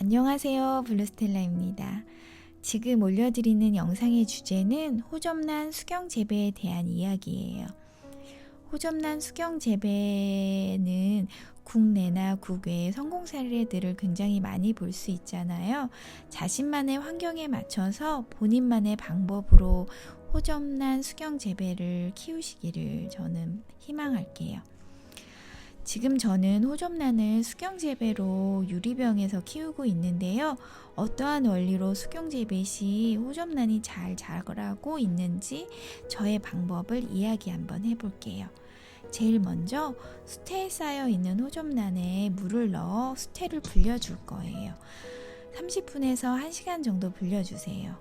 안녕하세요. 블루스텔라입니다. 지금 올려드리는 영상의 주제는 호접란 수경 재배에 대한 이야기예요. 호접란 수경 재배는 국내나 국외의 성공 사례들을 굉장히 많이 볼 수 있잖아요. 자신만의 환경에 맞춰서 본인만의 방법으로 호접란 수경 재배를 키우시기를 저는 희망할게요. 지금 저는 호접란을 수경 재배로 유리병에서 키우고 있는데요. 어떠한 원리로 수경 재배 시 호접란이 잘 자라고 있는지 저의 방법을 이야기 한번 해볼게요. 제일 먼저 수태에 쌓여 있는 호접란에 물을 넣어 수태를 불려줄 거예요. 30분에서 1시간 정도 불려주세요.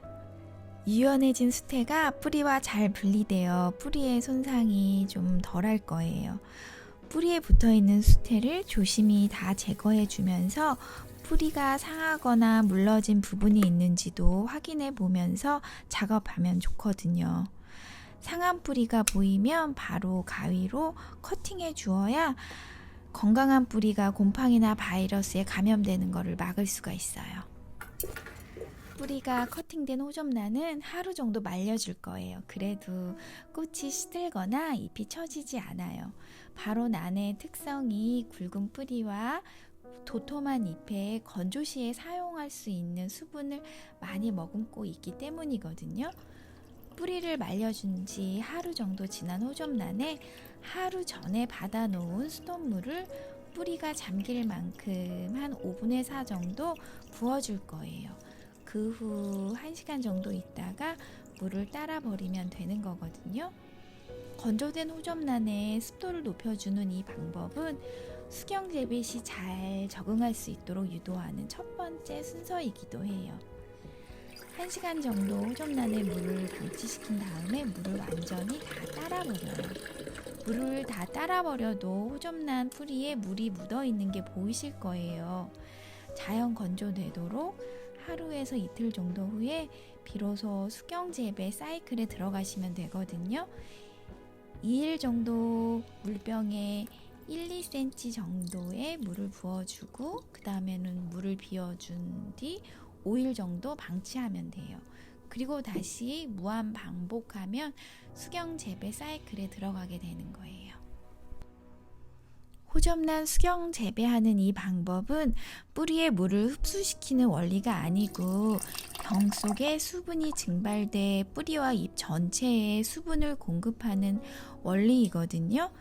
유연해진 수태가 뿌리와 잘 분리되어 뿌리의 손상이 좀 덜할 거예요. 뿌리에 붙어 있는 수태를 조심히 다 제거해 주면서 뿌리가 상하거나 물러진 부분이 있는지도 확인해 보면서 작업하면 좋거든요. 상한 뿌리가 보이면 바로 가위로 커팅해 주어야 건강한 뿌리가 곰팡이나 바이러스에 감염되는 것을 막을 수가 있어요. 뿌리가 커팅된 호접란은 하루 정도 말려줄 거예요. 그래도 꽃이 시들거나 잎이 처지지 않아요. 바로 난의 특성이 굵은 뿌리와 도톰한 잎에 건조 시에 사용할 수 있는 수분을 많이 머금고 있기 때문이거든요. 뿌리를 말려준 지 하루 정도 지난 호접란에 하루 전에 받아놓은 수돗물을 뿌리가 잠길 만큼 한 5분의 4 정도 부어줄 거예요. 그 후 1시간 정도 있다가 물을 따라 버리면 되는 거거든요. 건조된 호접란에 습도를 높여주는 이 방법은 수경 재배 시 잘 적응할 수 있도록 유도하는 첫 번째 순서이기도 해요. 1시간 정도 호접란에 물을 방치시킨 다음에 물을 완전히 다 따라 버려요. 물을 다 따라 버려도 호접란 뿌리에 물이 묻어 있는 게 보이실 거예요. 자연 건조되도록 하루에서 이틀 정도 후에 비로소 수경 재배 사이클에 들어가시면 되거든요. 2일 정도 물병에 1, 2cm 정도의 물을 부어주고 그 다음에는 물을 비워준 뒤 5일 정도 방치하면 돼요. 그리고 다시 무한 반복하면 수경 재배 사이클에 들어가게 되는 거예요. 호접란 수경 재배하는 이 방법은 뿌리에 물을 흡수시키는 원리가 아니고 병 속에 수분이 증발돼 뿌리와 잎 전체에 수분을 공급하는 원리이거든요.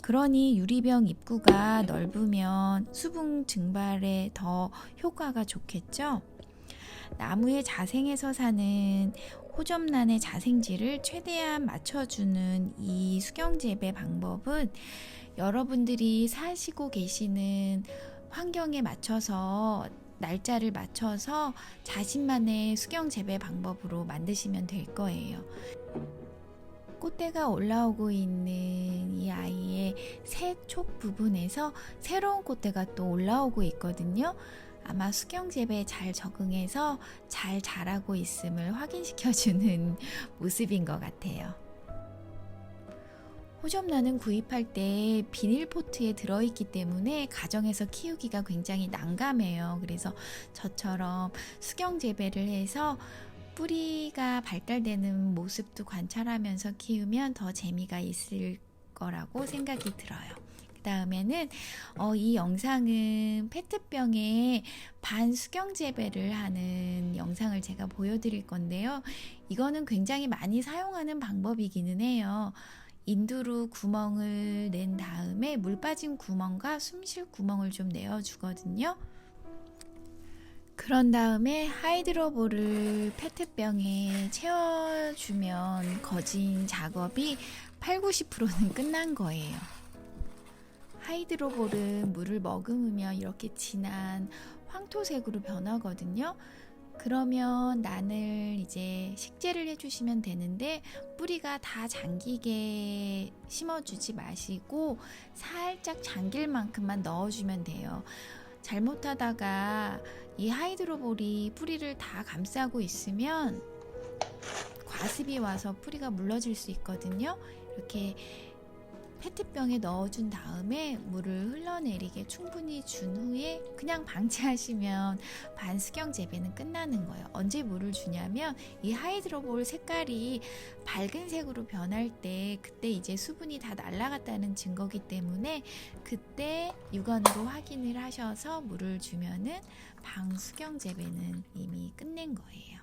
그러니 유리병 입구가 넓으면 수분 증발에 더 효과가 좋겠죠. 나무의 자생에서 사는 호접란의 자생질을 최대한 맞춰주는 이 수경 재배 방법은 여러분들이 사시고 계시는 환경에 맞춰서 날짜를 맞춰서 자신만의 수경 재배 방법으로 만드시면 될 거예요. 꽃대가 올라오고 있는 이 아이의 새 촉 부분에서 새로운 꽃대가 또 올라오고 있거든요. 아마 수경 재배에 잘 적응해서 잘 자라고 있음을 확인시켜주는 모습인 것 같아요. 호접란은 구입할 때 비닐포트에 들어있기 때문에 가정에서 키우기가 굉장히 난감해요. 그래서 저처럼 수경 재배를 해서 뿌리가 발달되는 모습도 관찰하면서 키우면 더 재미가 있을 거라고 생각이 들어요. 그 다음에는 어, 이 영상은 페트병에 반수경 재배를 하는 영상을 제가 보여드릴 건데요. 이거는 굉장히 많이 사용하는 방법이기는 해요. 인두로 구멍을 낸 다음에 물 빠진 구멍과 숨 쉴 구멍을 좀 내어주거든요. 그런 다음에 하이드로볼을 페트병에 채워주면 거진 작업이 8, 90%는 끝난 거예요. 하이드로볼은 물을 머금으면 이렇게 진한 황토색으로 변하거든요. 그러면 난을 이제 식재를 해주시면 되는데 뿌리가 다 잠기게 심어주지 마시고 살짝 잠길 만큼만 넣어주면 돼요. 잘못하다가 이 하이드로볼이 뿌리를 다 감싸고 있으면 과습이 와서 뿌리가 물러질 수 있거든요. 이렇게 페트병에 넣어준 다음에 물을 흘러내리게 충분히 준 후에 그냥 방치하시면 반수경 재배는 끝나는 거예요. 언제 물을 주냐면 이 하이드로볼 색깔이 밝은 색으로 변할 때 그때 이제 수분이 다 날아갔다는 증거기 때문에 그때 육안으로 확인을 하셔서 물을 주면은 방수경 재배는 이미 끝낸 거예요.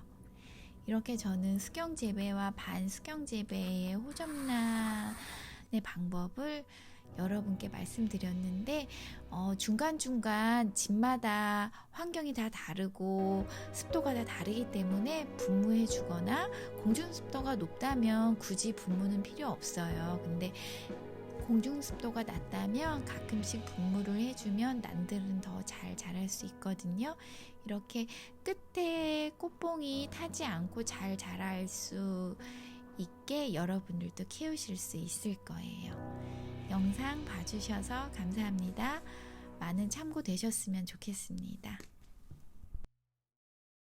이렇게 저는 수경 재배와 반수경 재배의 호접란 의 방법을 여러분께 말씀드렸는데 어, 중간중간 집마다 환경이 다 다르고 습도가 다 다르기 때문에 분무해 주거나 공중 습도가 높다면 굳이 분무는 필요 없어요. 근데 공중 습도가 낮다면 가끔씩 분무를 해주면 난들은 더 잘 자랄 수 있거든요. 이렇게 끝에 꽃봉이 타지 않고 잘 자랄 수 있게 여러분들도 키우실 수 있을 거예요. 영상 봐주셔서 감사합니다. 많은 참고 되셨으면 좋겠습니다.